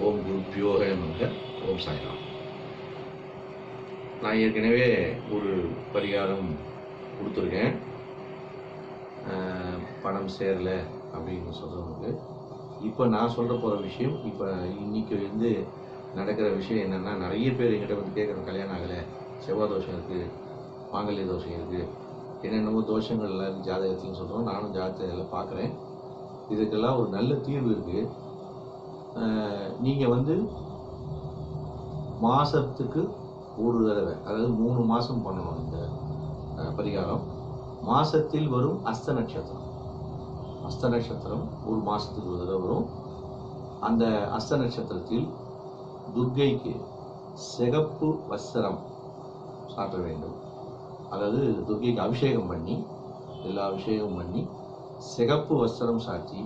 ஓம் குருப்பியோக நமக. ஓம் சாய்ராம். நான் ஏற்கனவே ஒரு பரிகாரம் கொடுத்துருக்கேன். பணம் சேரல அப்படின்னு சொல்கிறவங்களுக்கு இப்போ நான் சொல்ல போகிற விஷயம் இப்போ இன்னைக்கு வந்து நடக்கிற விஷயம் என்னென்னா நிறைய பேர் எங்கிட்ட வந்து கேட்குற கல்யாணம் ஆகலை செவ்வாய் தோஷம் இருக்குது மாங்கல்ய தோஷம் இருக்குது என்னென்னவோ தோஷங்கள் எல்லாம் ஜாதகத்துலன்னு சொல்கிறோம் நானும் ஜாதகத்தை எல்லாம் பார்க்குறேன். இதுக்கெல்லாம் ஒரு நல்ல தீர்வு இருக்குது நீங்கள் வந்து மாதத்துக்கு ஒரு தடவை அதாவது மூணு மாதம் பண்ணணும் இந்த பரிகாரம். மாசத்தில் வரும் அஸ்த நட்சத்திரம். அஸ்த நட்சத்திரம் ஒரு மாதத்துக்கு ஒரு தடவை வரும். அந்த அஸ்த நட்சத்திரத்தில் துர்க்கைக்கு சிகப்பு வஸ்திரம் சாற்ற வேண்டும். அதாவது துர்க்கைக்கு அபிஷேகம் பண்ணி எல்லா அபிஷேகம் பண்ணி சிகப்பு வஸ்திரம் சாற்றி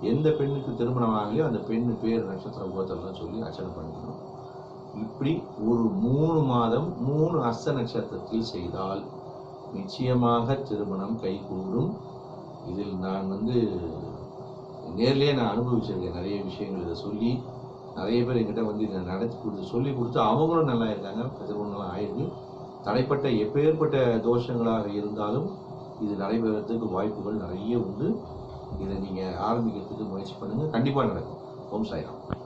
எந்த பெண்ணுக்கு திருமணம் ஆகலையோ அந்த பெண்ணு பேர் நட்சத்திரம் கோத்திரம் சொல்லி அர்ச்சனை பண்ணிக்கணும். இப்படி ஒரு மூணு மாதம் மூணு அஸ்த நட்சத்திரத்தில் செய்தால் நிச்சயமாக திருமணம் கைகூடும். இதில் நான் வந்து நேர்லேயே நான் அனுபவிச்சிருக்கேன் நிறைய விஷயங்கள் இதை சொல்லி. நிறைய பேர் என்கிட்ட வந்து இதை நடத்தி கொடுத்து சொல்லி கொடுத்து அவங்களும் நல்லா இருக்காங்க திருமணம்லாம் ஆயிருக்கு. தடைப்பட்ட எப்பேற்பட்ட தோஷங்களாக இருந்தாலும் இது நடைபெறத்துக்கு வாய்ப்புகள் நிறைய உண்டு. இதை நீங்கள் ஆரம்பிக்கிறதுக்கு முயற்சி பண்ணுங்கள் கண்டிப்பாக நடக்கும். ஓம் சாய்ராம்.